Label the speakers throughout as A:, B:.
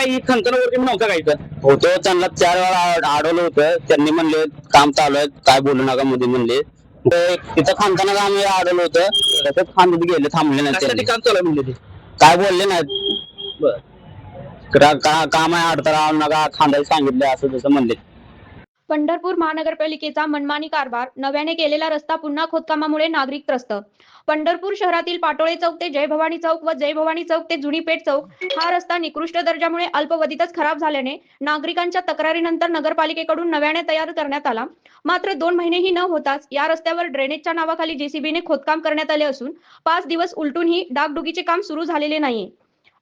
A: ही खणखणवरती नव्हतं काय इथं
B: होतं त्यांना चार वेळा अडवलं होतं. त्यांनी म्हणले काम चालू आहे. काय बोलू नका मध्ये म्हणले. ते तिथं खांदताना आम्ही अडवलं होतं. तसंच खांदत गेले थांबले नाही
A: कशासाठी. काम चालू आहे म्हणले ते?
B: काय बोलले नाहीत.
A: बरं.
B: का- का- काम आहे अडथळा आणू नका खांदायला सांगितलं असं तसं म्हणले.
C: पंढरपूर महानगरपालिकेचा मनमानी कारभार नव्याने केलेला रस्ता पुन्हा खोदकामामुळे नागरिक त्रस्त. पंढरपूर शहरातील पाटोळे चौक ते जय भवानी चौक व जय भवानी चौक ते जुनीपेठ चौक हा रस्ता निकृष्ट दर्जामुळे अल्पवधीतच खराब झाल्याने नागरिकांच्या तक्रारीनंतर नगरपालिकेकडून नव्याने तयार करण्यात आला. मात्र दोन महिनेही न होताच या रस्त्यावर ड्रेनेजच्या नावाखाली जेसीबीने खोदकाम करण्यात आले असून पाच दिवस उलटूनही डागडुगीचे काम सुरू झालेले नाहीये.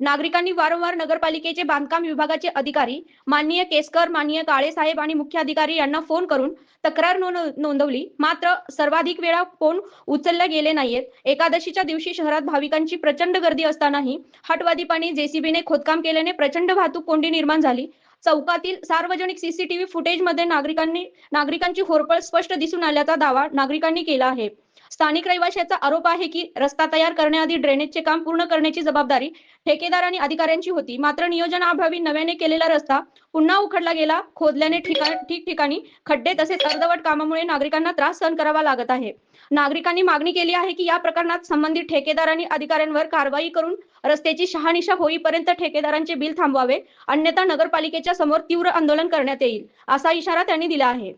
C: नागरिकांनी वारंवार नगरपालिकेचे बांधकाम विभागाचे अधिकारी माननीय केसकर माननीय काळे साहेब आणि मुख्य अधिकारी यांना फोन करून तक्रार नोंद- नोंदवली. मात्र सर्वाधिक वेळा फोन उचलले गेले नाहीयेत. एकादशीच्या दिवशी शहरात भाविकांची प्रचंड गर्दी असतानाही हटवादीपाने जेसीबीने खोदकाम केल्याने प्रचंड वाहतूक कोंडी निर्माण झाली. चौकातील सार्वजनिक सीसीटीव्ही फुटेजमध्ये नागरिकांनी नागरिकांची होरपळ स्पष्ट दिसून आल्याचा दावा नागरिकांनी केला आहे. स्थानिक रहिवाशाचा आरोप आहे की रस्ता तयार करण्याआधी ड्रेनेजचे काम पूर्ण करण्याची जबाबदारी ठेकेदार आणि अधिकाऱ्यांची होती. मात्र नियोजनाअभावी नव्याने केलेला रस्ता पुन्हा उखडला गेला. खोदल्याने ठिकठिकाणी खड्डे तसेच अर्धवट कामामुळे नागरिकांना त्रास सहन करावा लागत आहे. नागरिकांनी मागणी केली आहे की या प्रकरणात संबंधित ठेकेदार आणि अधिकाऱ्यांवर कारवाई करून रस्त्याची शहानिशा होईपर्यंत ठेकेदारांचे बिल थांबवावे. अन्यथा नगरपालिकेच्या समोर तीव्र आंदोलन करण्यात येईल असा इशारा त्यांनी दिला आहे.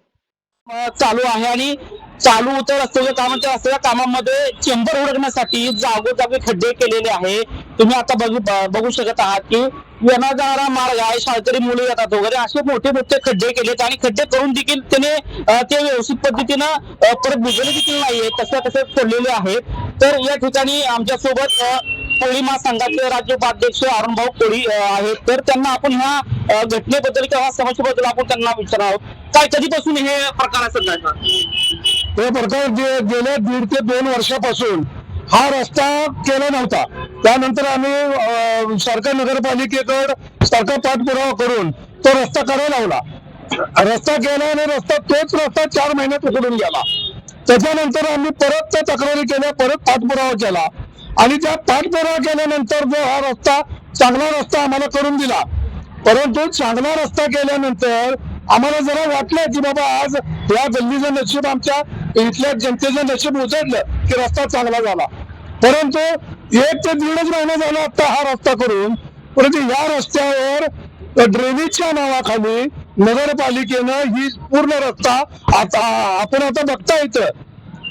A: चालू आहे आणि चालू होतं रस्त्याच्या कामाच्या रस्त्याच्या कामामध्ये चेंबर उडकण्यासाठी जागोजागी खड्डे केलेले आहे. तुम्ही आता बघू बघू शकत आहात की येणार जाणारा मार्ग आहे शाळकरी मुले येतात वगैरे असे मोठे मोठे खड्डे केलेत आणि खड्डे करून देखील त्याने ते व्यवस्थित पद्धतीनं परत बुजले देखील नाहीये तसे तसे पडलेले आहेत. तर या ठिकाणी आमच्यासोबत कोळी महासंघाचे राज्य उपाध्यक्ष अरुणभाऊ कोळी आहेत. तर त्यांना आपण ह्या घटनेबद्दल किंवा समस्येबद्दल आपण त्यांना विचारणार आहोत काय कधीपासून हे प्रकार असत
D: हे प्रकार जे गेल्या दीड ते दोन वर्षापासून हा रस्ता केला नव्हता. त्यानंतर आम्ही सरकार नगरपालिकेकडे सरकार पाठपुरावा करून तो रस्ता करायला लावला. रस्ता केला आणि रस्ता तोच रस्ता चार महिन्यात उकडून गेला. त्याच्यानंतर आम्ही परत त्या तक्रारी केल्या परत पाठपुरावा केला. आणि त्या पाठपुरावा केल्यानंतर जो हा रस्ता चांगला रस्ता आम्हाला करून दिला. परंतु चांगला रस्ता केल्यानंतर आम्हाला जरा वाटलं की बाबा आज या गल्लीचं नशीब आमच्या इथल्या जनतेचं नशीब उचडलं की रस्ता चांगला झाला. परंतु एक ते दीडच महिना झाला आता हा रस्ता करून परंतु या रस्त्यावर ड्रेनेजच्या नावाखाली नगरपालिकेनं ही पूर्ण रस्ता आता आपण आता बघता येतं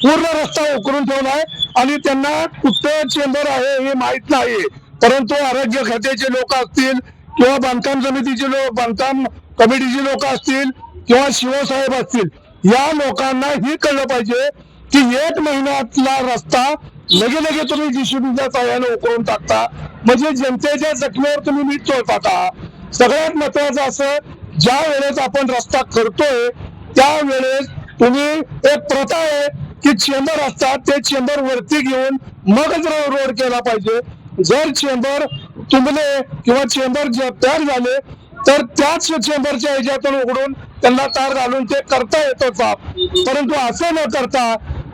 D: पूर्ण रस्ता उकरून ठेवलाय आणि त्यांना कुठं चेंबर आहे हे माहीत नाही परंतु आरोग्य खात्याचे लोक असतील किंवा बांधकाम समितीचे लोक बांधकाम कमिटीची लोक असतील किंवा शिवसाहेब असतील या लोकांना ही कळलं पाहिजे की एक महिन्यातला रस्ता लगे लगे तुम्ही जीसीबीच्या सहाय्याने उकळून टाकता. म्हणजे जनतेच्या जखमेवर तुम्ही मीठ चोळता का सगळ्यात महत्वाचं असं ज्या वेळेस आपण रस्ता करतोय त्यावेळेस तुम्ही एक प्रथा आहे की चेंबर असतात ते चेंबर वरती घेऊन मगच रोड केला पाहिजे. जर चेंबर तुंबले किंवा चेंबर जे तयार झाले तर त्याच चेंबरच्या ह्याच्यातून उघडून त्यांना तार घालून ते करता येतं साफ परंतु असं न करता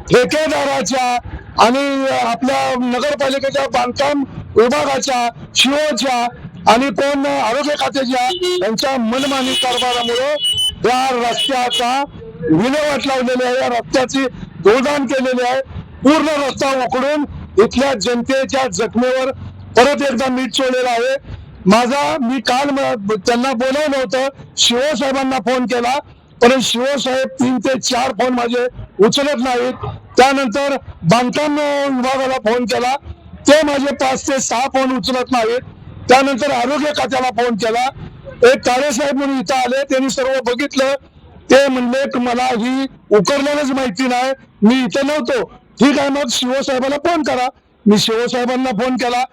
D: ठेकेदाराच्या आणि आपल्या नगरपालिकेच्या बांधकाम विभागाच्या शिओच्या आणि कोण आरोग्य खात्याच्या यांच्या मनमानी कारभारामुळे या रस्त्याचा विल्हेवाट लावलेली आहे. या रस्त्याची गोदान केलेली आहे. पूर्ण रस्ता उकडून इथल्या जनतेच्या जखमेवर परत एकदा मीठ सोडलेलं आहे. माझा मी काल त्यांना बोलवलं होतं शिवसाहेबांना फोन केला परंतु शिवसाहेब तीन ते चार फोन माझे उचलत नाहीत. त्यानंतर बांधकाम विभागाला फोन केला. ते माझे पाच ते सहा फोन उचलत नाहीत. त्यानंतर आरोग्य खात्याला फोन केला. एक काळेसाहेब म्हणून इथं आले त्यांनी सर्व बघितलं. ते म्हणले मला ही उकरलेलंच माहिती नाही. मी इथं नव्हतो. ठीक आहे मग शिवसाहेबाला फोन करा. मी शिवसाहेबांना फोन केला.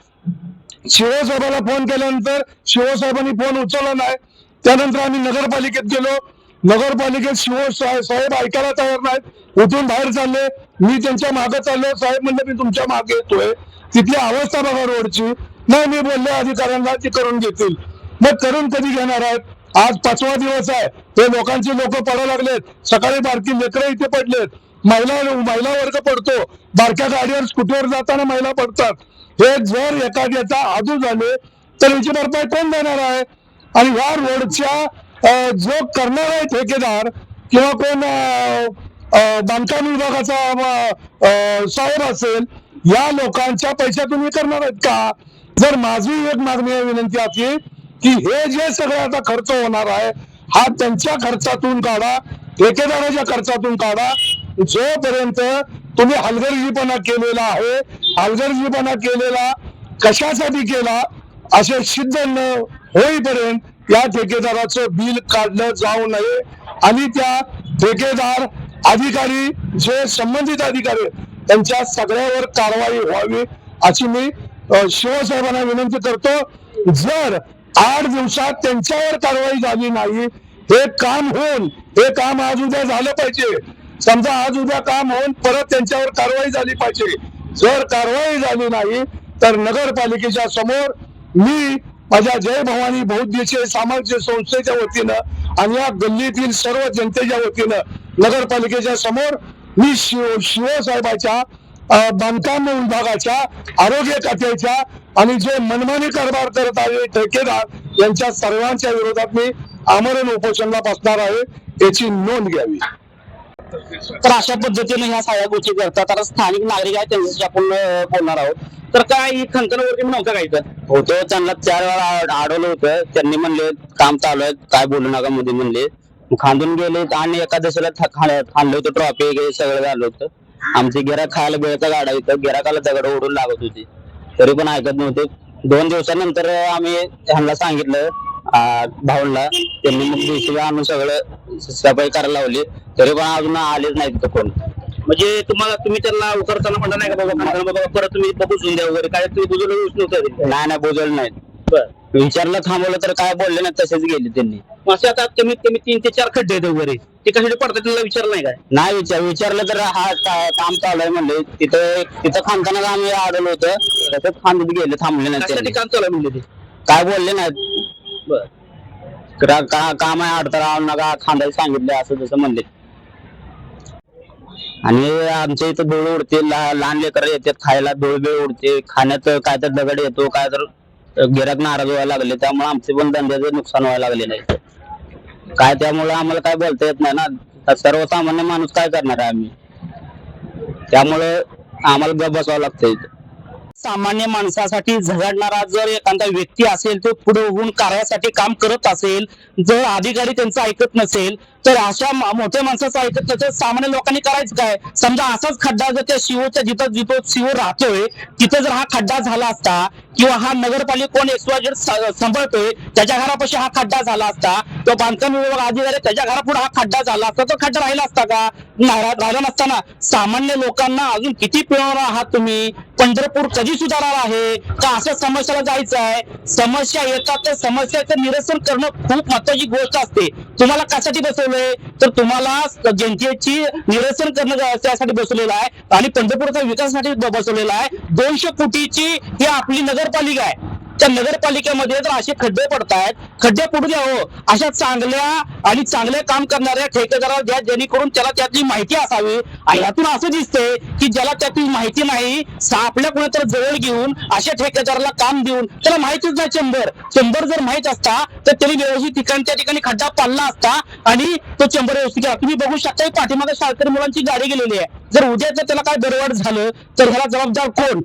D: शिवसाहेबाला फोन केल्यानंतर शिवसाहेबांनी फोन उचलला नाही. त्यानंतर आम्ही नगरपालिकेत गेलो. नगरपालिकेत शिव साहेब ऐकायला तयार नाहीत. उठून बाहेर चालले. मी त्यांच्या मागे चाललो. साहेब म्हणले मी तुमच्या मागे येतोय. तिथली अवस्था बघा रोडची. नाही मी बोलले अधिकाऱ्यांना ती करून घेतील. मग करून कधी घेणार आहेत? आज पाचवा दिवस आहे. ते लोकांची लोक पडायला लागलेत. सकाळी बारकी लेकरं इथे पडलेत. महिला महिला वर्ग पडतो. बारक्या गाडीवर स्कूटीवर जाताना महिला पडतात. हे जर एखाद्याचा आजू झाले तर याची भरपाई कोण देणार आहे? आणि ह्या रोडच्या जो करणार आहे ठेकेदार किंवा कोण बांधकाम विभागाचा साहेब असेल या लोकांच्या पैशातून करणार आहेत का? जर माझी एक मागणी आहे विनंती असली की हे जे सगळं आता खर्च होणार आहे हा त्यांच्या खर्चातून काढा ठेकेदाराच्या खर्चातून काढा. जोपर्यंत तुम्ही हलगर्जीपणा केलेला आहे. हलगर्जीपणा केलेला कशासाठी केला? असे सिद्ध न होईपर्यंत या ठेकेदाराचं बिल काढलं जाऊ नये. आणि त्या ठेकेदार अधिकारी जे संबंधित अधिकारी त्यांच्या सगळ्यावर कारवाई व्हावी अशी मी शिवसाहेबांना विनंती करतो. जर आठ दिवसात त्यांच्यावर कारवाई झाली नाही हे काम होऊन हे काम आज उद्या झालं पाहिजे. समजा आज उद्या काम होऊन परत त्यांच्यावर कारवाई झाली पाहिजे. जर कारवाई झाली नाही तर नगरपालिकेच्या समोर मी माझ्या जय भवानी बौद्धीचे सामाजिक संस्थेच्या वतीनं आणि या गल्लीतील सर्व जनतेच्या वतीनं नगरपालिकेच्या समोर मी शिव शिवसाहेबाच्या बांधकाम विभागाच्या आरोग्य खात्याच्या आणि जे मनमानी कारभार करत आहे ठेकेदार यांच्या सर्वांच्या विरोधात मी आमरण उपोषणला बसणार आहे याची नोंद घ्यावी.
A: तर अशा पद्धतीने ह्या सगळ्या गोष्टी करतात. आता स्थानिक नागरिक आहेत त्यांच्याशी आपण बोलणार आहोत. तर काय ही खंतनवरती नव्हतं काय तर
B: होतो. त्यांना चार वेळा अडवलं होतं. त्यांनी म्हणले काम चालू आहे. काय बोलू नका मध्ये म्हणले. खांदून गेले आणि एका दिवसाला खाल्लं होतं. ट्रॉफी वगैरे सगळं झालं होतं. आमचे गिराक खायला बेळचा गाडा होतं गिराकाला दगड ओढून लागत होती. तरी पण ऐकत नव्हते. दोन दिवसानंतर आम्ही ह्यांना सांगितलं आ, भाऊंना त्यांनी मग जेसीबी आणून सगळं सफाई करायला लावली. तरी पण अजून आलेच नाही तिथं कोण.
A: म्हणजे तुम्हाला तुम्ही त्यांना उतरताना म्हणता नाही का बाबा बाबा परत तुम्ही बघून द्या वगैरे. काय तुम्ही बुजवलं नव्हतं
B: नाही नाही बोजवलं नाही विचारलं थांबवलं तर काय बोलले नाही तसेच गेले त्यांनी.
A: असे आता कमीत कमी तीन ते चार खड्डे आहेत वगैरे. ते कशासाठी पडतात त्यांना विचारलं नाही काय?
B: नाही विचार विचारलं तर हा काम चालू आहे म्हणले. तिथं तिथं खांदताना आम्ही अडवलं होतं. तसंच खांदत गेले थांबले नाही.
A: काम चालू म्हणले ते?
B: काय बोलले नाहीत. का- का- काम आहे अडथळा आणू नका खांदायला सांगितलं असं तसं म्हणले. आणि आमच्या इथं बेळ उडते ला- लहान लेकर येतात खायला बेळ बिळ उडते खाण्यात काय तर दगड येतो काय तर गिराक नाराज व्हायला लागले त्यामुळे आमचे पण धंद्याचे नुकसान व्हायला लागले नाही. काय त्यामुळे आम्हाला काय बोलता येत नाही ना. सर्वसामान्य माणूस काय करणार आहे आम्ही? त्यामुळे आम्हाला गप बसावं लागतं इथं.
A: सामान्य माणसासाठी झगडणारा जर एखादा व्यक्ती असेल तो पुढे होऊन कार्यासाठी काम करत असेल जर अधिकारी त्यांचं ऐकत नसेल तर अशा मोठ्या माणसाचं ऐकत नसेल सामान्य लोकांनी करायचं काय? समजा असाच खड्डा जर त्या शिवच्या जिथं जिथं शिव राहतोय तिथं जर हा खड्डा झाला असता किंवा हा नगरपालिका कोण एक्सवायझेड सांभाळतोय त्याच्या घरापाशी हा खड्डा झाला असता तो बांधकाम विभाग अधिकारी त्याच्या घरापुढे हा खड्डा झाला असता तो खड्डा राहिला असता का? राहिला नसताना सामान्य लोकांना अजून किती पिळवणार आहात तुम्ही? पंढरपूर कधी सुधारणार आहे. का अशा समस्याला जायचं आहे? समस्या येतात तर समस्याचं निरसन करणं खूप महत्वाची गोष्ट असते. तुम्हाला कशासाठी बसवलंय? तर तुम्हाला जनतेची निरसन करणं त्यासाठी बसवलेलं आहे. आणि पंढरपूरचा विकासासाठी बसवलेला आहे. दोनशे कोटीची ही आपली नगरपालिका आहे. त्या नगरपालिकेमध्ये जर असे खड्डे पडतायत खड्डे पडू द्या हो अशा चांगल्या आणि चांगले काम करणाऱ्या ठेकेदाराला द्या जेणेकरून त्याला त्यातली माहिती असावी. आणि यातून असं दिसतंय की ज्याला त्यातली माहिती नाही आपल्या कोणातर जवळ घेऊन अशा ठेकेदाराला काम देऊन त्याला माहितीच नाही चंबर चेंबर जर माहीत असता तर त्यांनी व्यवस्थित ठिकाणी त्या ठिकाणी खड्डा पाडला असता आणि तो चेंबर व्यवस्थित केला तुम्ही बघू शकता पाठीमागे शाळकरी मुलांची गाडी गेलेली आहे. जर उद्या जर त्याला काय दरवाढ झालं तर ह्याला जबाबदार कोण?